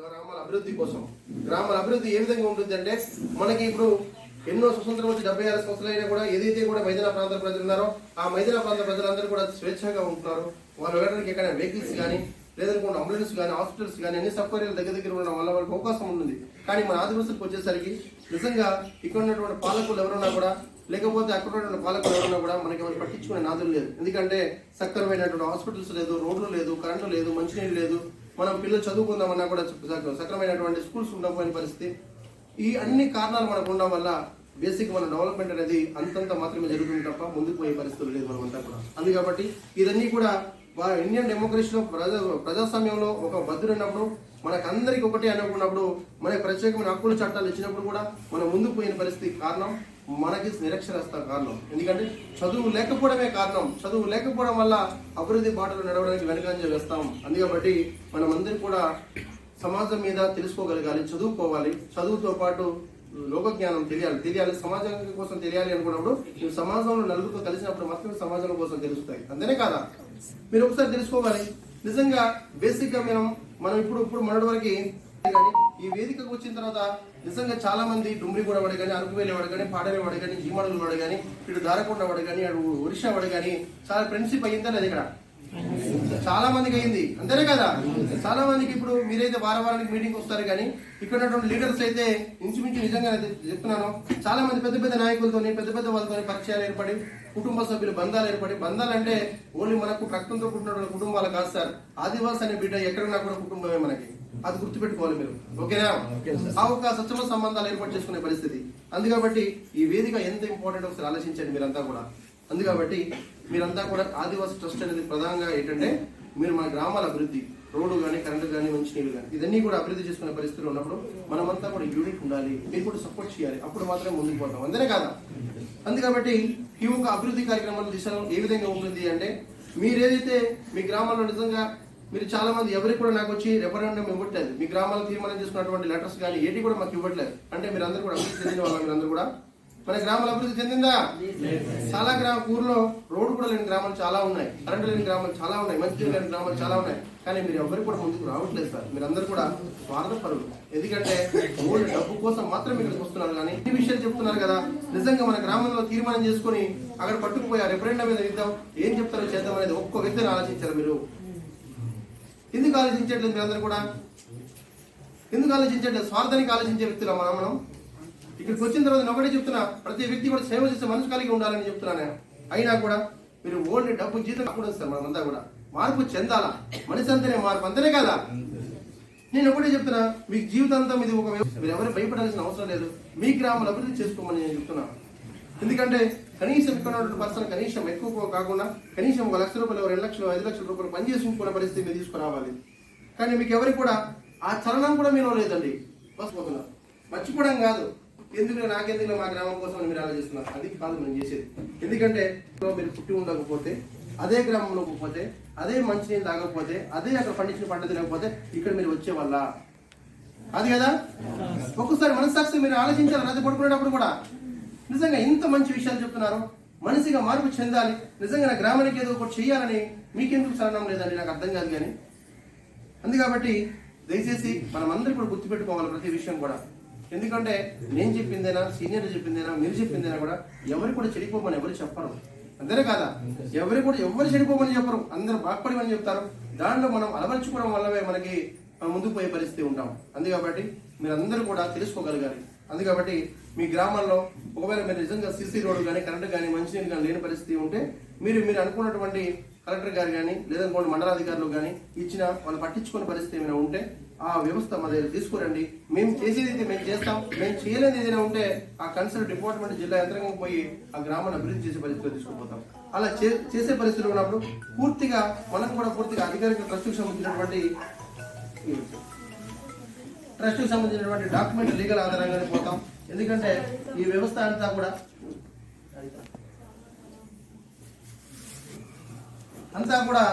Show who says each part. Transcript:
Speaker 1: గ్రామాల అభివృద్ధి కోసం. గ్రామాల అభివృద్ధి ఏ విధంగా ఉంటుంది అంటే మనకి ఇప్పుడు ఎన్నో స్వతంత్రం వచ్చి డెబ్బై ఆరు సంవత్సరాలైనా కూడా ఏదైతే కూడా మైదాన ప్రాంత ప్రజలు ఉన్నారో ఆ మైదాన ప్రాంత ప్రజలందరూ కూడా స్వేచ్ఛగా ఉంటున్నారు. వాళ్ళు వెళ్ళడానికి ఎక్కడ వెహికల్స్ కానీ లేదనుకోండి అంబులెన్స్ కానీ హాస్పిటల్స్ కానీ అన్ని సౌకర్యాలు దగ్గర దగ్గర ఉండడం వల్ల వాళ్ళకి అవకాశం ఉంటుంది. కానీ మన ఆదివాసులకు వచ్చేసరికి నిజంగా ఇక్కడ ఉన్నటువంటి పాలకులు ఎవరున్నా కూడా లేకపోతే అక్కడ ఉన్న పాలకులు ఎవరున్నా కూడా మనకి ఎవరు పట్టించుకునే నాదులు లేదు. ఎందుకంటే సక్రమైనటువంటి హాస్పిటల్స్ లేదు రోడ్లు లేదు కరెంటు లేదు మంచినీళ్ళు లేదు. మనం పిల్లలు చదువుకుందామన్నా కూడా సక్రమైనటువంటి స్కూల్స్ ఉండకపోయిన పరిస్థితి. ఈ అన్ని కారణాలు మనకు ఉండడం వల్ల బేసిక్ మన డెవలప్మెంట్ అనేది అంతంత మాత్రమే జరుగుతుంది తప్ప ముందుకు పోయే పరిస్థితులు లేదు మనమంతా కూడా. అందు కాబట్టి ఇదన్నీ కూడా ఇండియన్ డెమోక్రసీలో ప్రజా ప్రజాస్వామ్యంలో ఒక భద్రుడు ఉన్నప్పుడు మనకందరికి ఒకటే అనుకున్నప్పుడు మనకి ప్రత్యేకమైన హక్కుల చట్టాలు ఇచ్చినప్పుడు కూడా మనం ముందుకు పోయిన పరిస్థితి కారణం మనకి నిరక్షరస్త కారణం. ఎందుకంటే చదువు లేకపోవడమే కారణం. చదువు లేకపోవడం వల్ల అభివృద్ధి బాటలు నడవడానికి వెనకంజ వేస్తాం. అందుకబట్టి మనమందరం కూడా సమాజం మీద తెలుసుకోగలగాలి చదువుకోవాలి. చదువుతో పాటు లోక జ్ఞానం తెలియాలి. తెలియాలి. సమాజం కోసం తెలియాలి అనుకున్నప్పుడు నువ్వు సమాజంలో నలుగురితో కలిసినప్పుడు మాత్రమే సమాజం కోసం తెలుస్తాయి. అంతేనే కాదా? మీరు ఒకసారి తెలుసుకోవాలి. నిజంగా బేసిక్గా మనం మనం ఇప్పుడు ఇప్పుడు మొన్నటి వరకు కానీ ఈ వేదికకు వచ్చిన తర్వాత నిజంగా చాలా మంది డుమ్రిగూడ వాడు కానీ అరకు వెళ్ళేవాడు కానీ పాడేవాడు కానీ జీమడుగులు వాడు కానీ ఇటు దారకొండ వాడు కానీ అటు ఒరిషా వాడు కానీ చాలా ఫ్రెండ్షిప్ అయ్యిందా లేదు ఇక్కడ? చాలా మందికి అయింది అంతేనే కదా? చాలా మందికి ఇప్పుడు మీరైతే వారం వారానికి మీటింగ్ వస్తారు కానీ ఇక్కడ ఉన్నటువంటి లీడర్స్ అయితే ఇంచుమించు నిజంగా చెప్తున్నాను. చాలా మంది పెద్ద పెద్ద నాయకులతోని పెద్ద పెద్ద వాళ్ళతో పరిచయాలు ఏర్పడి కుటుంబ సభ్యులు బంధాలు ఏర్పడి బంధాలు అంటే ఓన్లీ మనకు రక్తంతో పుట్టిన కుటుంబాలు కాదు సార్. ఆదివాసీ అనే బిడ్డ ఎక్కడున్నా కూడా కుటుంబమే మనకి. అది గుర్తుపెట్టుకోవాలి మీరు. ఓకేనా? ఆ ఒక సత్యమ సంబంధాలు ఏర్పాటు చేసుకునే పరిస్థితి. అందుకబట్టి ఈ వేదిక ఎంత ఇంపార్టెంట్ ఒకసారి ఆలోచించండి మీరంతా కూడా. అందుకబట్టి మీరంతా కూడా ఆదివాసి ట్రస్ట్ అనేది ప్రధానంగా ఏంటంటే మీరు మన గ్రామాల అభివృద్ధి రోడ్డు కానీ కరెంటు కానీ మంచినీళ్ళు కానీ ఇదన్నీ కూడా అభివృద్ధి చేసుకునే పరిస్థితులు ఉన్నప్పుడు మనమంతా కూడా యూనిట్ ఉండాలి. మీరు కూడా సపోర్ట్ చేయాలి. అప్పుడు మాత్రమే ముందుకు పోతాం. అంతేనే కాదా? అందుకబట్టి ఈ ఒక అభివృద్ధి కార్యక్రమాల దిశలో ఏ విధంగా ఉంటుంది అంటే మీరు ఏదైతే మీ గ్రామాల్లో నిజంగా మీరు చాలా మంది ఎవరికి కూడా నాకు వచ్చి రెఫరెండం ఇవ్వట్లేదు. మీ గ్రామాల్లో తీర్మానం చేసుకున్నటువంటి లెటర్స్ కానీ ఏటి కూడా మాకు ఇవ్వట్లేదు. అంటే మీరు అందరూ కూడా అభివృద్ధి చెందిన వాళ్ళ మీరందరూ కూడా. మన గ్రామాల అభివృద్ధి చెందిందా? చాలా గ్రామ ఊర్లో రోడ్డు కూడా లేని గ్రామాలు చాలా ఉన్నాయి. కరెంటు లేని గ్రామాలు చాలా ఉన్నాయి. మంచి లేని గ్రామాలు చాలా ఉన్నాయి. కానీ మీరు ఎవరికి కూడా ముందుకు రావట్లేదు సార్. మీరందరూ కూడా స్వార్థపరులు ఎందుకంటే ఓల్డ్ డబ్బు కోసం మాత్రం ఇక్కడికి వస్తున్నారు కానీ ఈ విషయాలు చెప్తున్నారు కదా. నిజంగా మన గ్రామంలో తీర్మానం చేసుకొని అక్కడ పట్టుకుపోయి ఆ రెఫరెండం మీద ఇద్దాం ఏం చెప్తారో చేద్దాం అనేది ఒక్క వ్యక్తిని ఆలోచించారు మీరు? ఎందుకు ఆలోచించట్లేదు మీరందరూ కూడా? ఎందుకు ఆలోచించట్లేదు? స్వార్థానికి ఆలోచించే వ్యక్తులు మనం మనం ఇక్కడికి వచ్చిన తర్వాత నేను ఒకటే చెప్తున్నా ప్రతి వ్యక్తి కూడా సేవ చేసే మనసు కలిగి ఉండాలని చెప్తున్నా నేను. అయినా కూడా మీరు ఓన్లీ డబ్బు జీతం కాకుండా మనం మనమంతా కూడా. మార్పు చెందాలా? మనిషి అంతనే మార్పు అంతనే కదా? నేను ఒకటే చెప్తున్నా మీ జీవితాంతం ఇది ఒక మీరు ఎవరు భయపడాల్సిన అవసరం లేదు. మీ గ్రామాలు అభివృద్ధి చేసుకోమని నేను చెప్తున్నా. ఎందుకంటే కనీసం ఇక్కడ ఉన్న పర్సన్ కనీసం ఎక్కువ కాకుండా కనీసం ఒక లక్ష రూపాయలు రెండు లక్షలు ఐదు లక్షల రూపాయలు పని చేసుకునే పరిస్థితి మీరు తీసుకురావాలి. కానీ మీకు ఎవరికి కూడా ఆ చలనం కూడా మీలో లేదండి. బస్ పోతున్నారు మర్చిపోవడం కాదు. ఎందుకు నాకెందుకు మా గ్రామం కోసం మీరు ఆలోచిస్తున్నారు? అది కాదు మనం చేసేది. ఎందుకంటే మీరు పుట్టి ఉండకపోతే అదే గ్రామంలోకి పోతే అదే మంచినీళ్ళు తాగకపోతే అదే అక్కడ పండించిన పంట తినకపోతే ఇక్కడ మీరు వచ్చే వల్ల అది కదా ఒక్కసారి మనస్సాక్షి మీరు ఆలోచించాలి అది పడుకునేటప్పుడు కూడా నిజంగా ఇంత మంచి విషయాలు చెప్తున్నారు. మనిషిగా మార్పు చెందాలి. నిజంగా నా గ్రామానికి ఏదో ఒకటి చేయాలని మీకెందుకు చలనం లేదని నాకు అర్థం కాదు కానీ. అందు కాబట్టి దయచేసి మనం అందరూ కూడా గుర్తుపెట్టుకోవాలి ప్రతి విషయం కూడా. ఎందుకంటే నేను చెప్పిందేనా సీనియర్ చెప్పిందేనా మీరు చెప్పిందేనా కూడా ఎవరు కూడా చెడిపోమని ఎవరు చెప్పరు. అంతేనే కాదా? ఎవరు కూడా ఎవరు చెడిపోమని చెప్పరు. అందరూ బాగుపడమని చెప్తారు. దాంట్లో మనం అలవర్చుకోవడం వల్లనే మనకి ముందుకు పోయే పరిస్థితి ఉంటాం. అందుకాబట్టి మీరందరూ కూడా తెలుసుకోగలగాలి. అది కాబట్టి మీ గ్రామాల్లో ఒకవేళ మీరు నిజంగా సీసీ రోడ్డు కానీ కరెంట్ కానీ మంచినీళ్ళు కానీ లేని పరిస్థితి ఉంటే మీరు మీరు అనుకున్నటువంటి కలెక్టర్ గారు కానీ లేదనుకోండి మండలాధికారులు కానీ ఇచ్చిన వాళ్ళు పట్టించుకునే పరిస్థితి ఏమైనా ఉంటే ఆ వ్యవస్థ మా దగ్గర తీసుకురండి. మేము చేసేది అయితే మేము చేస్తాం. మేము చేయలేని ఏదైనా ఉంటే ఆ కన్సల్ట్ డిపార్ట్మెంట్ జిల్లా యంత్రాంగం పోయి ఆ గ్రామాన్ని అభివృద్ధి చేసే పరిస్థితిలో తీసుకుపోతాం. అలా చే- చేసే పరిస్థితులు ఉన్నప్పుడు పూర్తిగా మనకు కూడా పూర్తిగా అధికారిక ట్రస్ట్కి సంబంధించినటువంటి ట్రస్ట్కి సంబంధించినటువంటి డాక్యుమెంట్ లీగల్ ఆధారంగానే ఎందుకంటే ఈ వ్యవస్థ అంతా కూడా అంతా కూడా